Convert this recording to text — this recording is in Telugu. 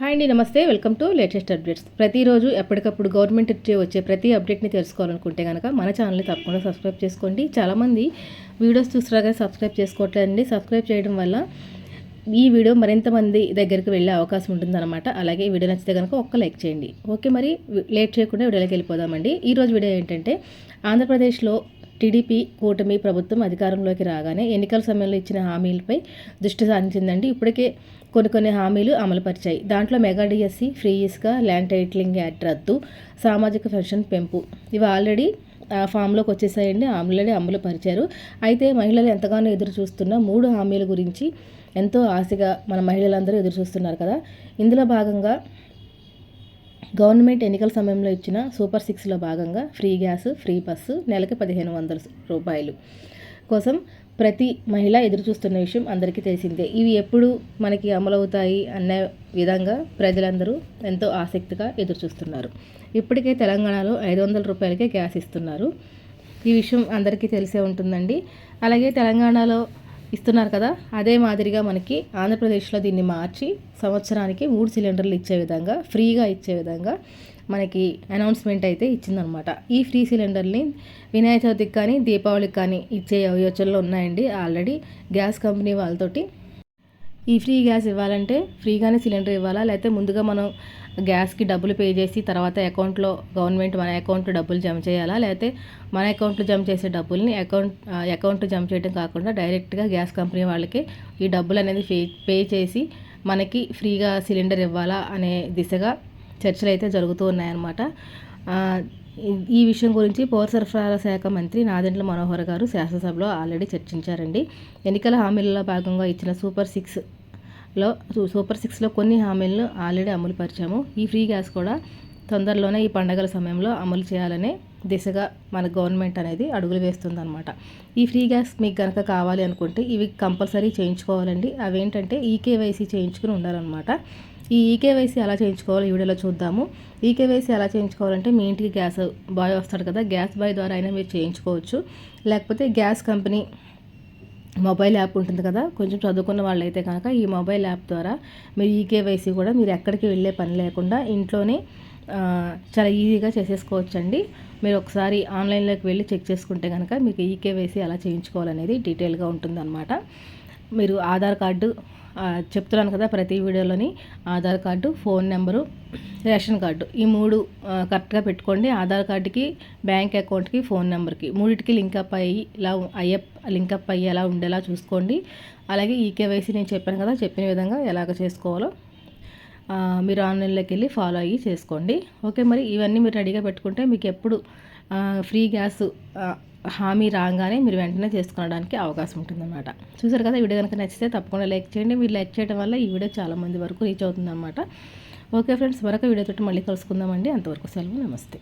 హాయ్ అండి నమస్తే. Welcome to latest updates. ప్రతిరోజు ఎప్పటికప్పుడు గవర్నమెంట్ ఇచ్చే వచ్చే ప్రతి అప్డేట్ని తెలుసుకోవాలనుకుంటే కనుక మన ఛానల్ని తప్పకుండా సబ్స్క్రైబ్ చేసుకోండి. చాలామంది వీడియోస్ చూస్తారా సబ్స్క్రైబ్ చేసుకోవట్లేదండి. సబ్స్క్రైబ్ చేయడం వల్ల ఈ వీడియో మరింత మంది దగ్గరికి వెళ్ళే అవకాశం ఉంటుందన్నమాట. అలాగే వీడియో నచ్చితే కనుక ఒక్క లైక్ చేయండి. ఓకే మరి లేట్ చేయకుండా వీడియోలోకి వెళ్ళిపోదామండి. ఈరోజు వీడియో ఏంటంటే ఆంధ్రప్రదేశ్లో టీడీపీ కూటమి ప్రభుత్వం అధికారంలోకి రాగానే ఎన్నికల సమయంలో ఇచ్చిన హామీలపై దృష్టి సారించిందండి. ఇప్పటికే కొన్ని కొన్ని హామీలు అమలుపరిచాయి. దాంట్లో మెగా డిఎస్సి ఫ్రీ ఇసుక ల్యాండ్ టైటిలింగ్ యాక్ట్ రద్దు సామాజిక పెన్షన్ పెంపు ఇవి ఆల్రెడీ ఫామ్లోకి వచ్చేసాయండి. ఆల్రెడీ అమలు పరిచారు అయితే మహిళలు ఎంతగానో ఎదురు చూస్తున్న మూడు హామీల గురించి ఎంతో ఆశగా మన మహిళలందరూ ఎదురు చూస్తున్నారు కదా. ఇందులో భాగంగా గవర్నమెంట్ ఎన్నికల సమయంలో ఇచ్చిన సూపర్ సిక్స్లో భాగంగా ఫ్రీ గ్యాస్ ఫ్రీ బస్సు నెలకి పదిహేను వందల రూపాయలు కోసం ప్రతి మహిళ ఎదురుచూస్తున్న విషయం అందరికీ తెలిసిందే. ఇవి ఎప్పుడు మనకి అమలవుతాయి అనే విధంగా ప్రజలందరూ ఎంతో ఆసక్తిగా ఎదురుచూస్తున్నారు. ఇప్పటికే తెలంగాణలో ఐదు వందల రూపాయలకే గ్యాస్ ఇస్తున్నారు. ఈ విషయం అందరికీ తెలిసే ఉంటుందండి. అలాగే తెలంగాణలో ఇస్తున్నారు కదా? అదే మాదిరిగా మనకి ఆంధ్రప్రదేశ్లో దీన్ని మార్చి సంవత్సరానికి మూడు సిలిండర్లు ఇచ్చే విధంగా ఫ్రీగా ఇచ్చే విధంగా మనకి అనౌన్స్మెంట్ అయితే ఇచ్చిందనమాట. ఈ ఫ్రీ సిలిండర్ని వినాయక చవితికి కానీ దీపావళికి కానీ ఇచ్చే యోచనలు ఉన్నాయండి. ఆల్రెడీ గ్యాస్ కంపెనీ వాళ్ళతోటి ఈ ఫ్రీ గ్యాస్ ఇవ్వాలంటే ఫ్రీగానే సిలిండర్ ఇవ్వాలా? లేకపోతే ముందుగా మనం గ్యాస్కి డబ్బులు పే చేసి తర్వాత అకౌంట్లో గవర్నమెంట్ మన అకౌంట్లో డబ్బులు జమ చేయాలా? లేకపోతే మన అకౌంట్లో జమ చేసే డబ్బుల్ని అకౌంట్ అకౌంట్ జమ చేయడం కాకుండా డైరెక్ట్గా గ్యాస్ కంపెనీ వాళ్ళకి ఈ డబ్బులు అనేది పే పే చేసి మనకి ఫ్రీగా సిలిండర్ ఇవ్వాలా అనే దిశగా చర్చలు అయితే జరుగుతూ ఉన్నాయన్నమాట. ఈ విషయం గురించి పౌర సరఫరాల శాఖ మంత్రి నాదెండ్ల మనోహర్ గారు శాసనసభలో ఆల్రెడీ చర్చించారండి. ఎన్నికల హామీలలో భాగంగా ఇచ్చిన సూపర్ సిక్స్ లో సూపర్ సిక్స్లో కొన్ని హామీలను ఆల్రెడీ అమలు పరిచాము. ఈ ఫ్రీ గ్యాస్ కూడా తొందరలోనే ఈ పండగల సమయంలో అమలు చేయాలనే దిశగా మన గవర్నమెంట్ అనేది అడుగులు వేస్తుందన్నమాట. ఈ ఫ్రీ గ్యాస్ మీకు కనుక కావాలి అనుకుంటే ఇవి కంపల్సరీ చేయించుకోవాలండి. అవేంటంటే ఈకేవైసీ చేయించుకుని ఉండాలన్నమాట. ఈ ఈకేవైసీ ఎలా చేయించుకోవాలో ఈ వీడియోలో చూద్దాము. ఈకేవైసీ ఎలా చేయించుకోవాలంటే మీ ఇంటికి గ్యాస్ బాయ్ వస్తాడు కదా గ్యాస్ బాయ్ ద్వారా అయినా మీరు చేయించుకోవచ్చు. లేకపోతే గ్యాస్ కంపెనీ మొబైల్ యాప్ ఉంటుంది కదా కొంచెం చదువుకున్న వాళ్ళైతే కనుక ఈ మొబైల్ యాప్ ద్వారా మీరు ఈకేవైసీ కూడా మీరు ఎక్కడికి వెళ్ళే పని లేకుండా ఇంట్లోనే చాలా ఈజీగా చేసేసుకోవచ్చండి. మీరు ఒకసారి ఆన్లైన్లోకి వెళ్ళి చెక్ చేసుకుంటే కనుక మీకు ఈకేవైసీ ఎలా చేయించుకోవాలనేది డీటెయిల్గా ఉంటుందన్నమాట. మీరు ఆధార్ కార్డు చెప్తున్నాను కదా ప్రతి వీడియోలోని Aadhaar card phone number ration card. ఈ మూడు కరెక్ట్గా పెట్టుకోండి. ఆధార్ కార్డుకి బ్యాంక్ అకౌంట్కి ఫోన్ నెంబర్కి. మూడింటికి లింకప్ అయ్యి ఇలా అయ్యప్ లింకప్ అయ్యి ఎలా ఉండేలా చూసుకోండి. అలాగే ఈ కేవైసీ నేను చెప్పాను కదా చెప్పిన విధంగా ఎలాగ చేసుకోవాలో మీరు ఆన్లైన్లోకి వెళ్ళి ఫాలో అయ్యి చేసుకోండి. ఓకే మరి ఇవన్నీ మీరు రెడీగా పెట్టుకుంటే మీకు ఎప్పుడు ఫ్రీ గ్యాస్ హామీ రాగానే మీరు వెంటనే చేసుకోవడానికి అవకాశం ఉంటుందన్నమాట. చూసారు కదా వీడియో కనుక నచ్చితే తప్పకుండా లైక్ చేయండి. మీరు లైక్ చేయడం వల్ల ఈ వీడియో చాలామంది వరకు రీచ్ అవుతుందన్నమాట. ఓకే ఫ్రెండ్స్ మరొక వీడియోతో మళ్ళీ కలుసుకుందామండి. అంతవరకు సెలవు నమస్తే.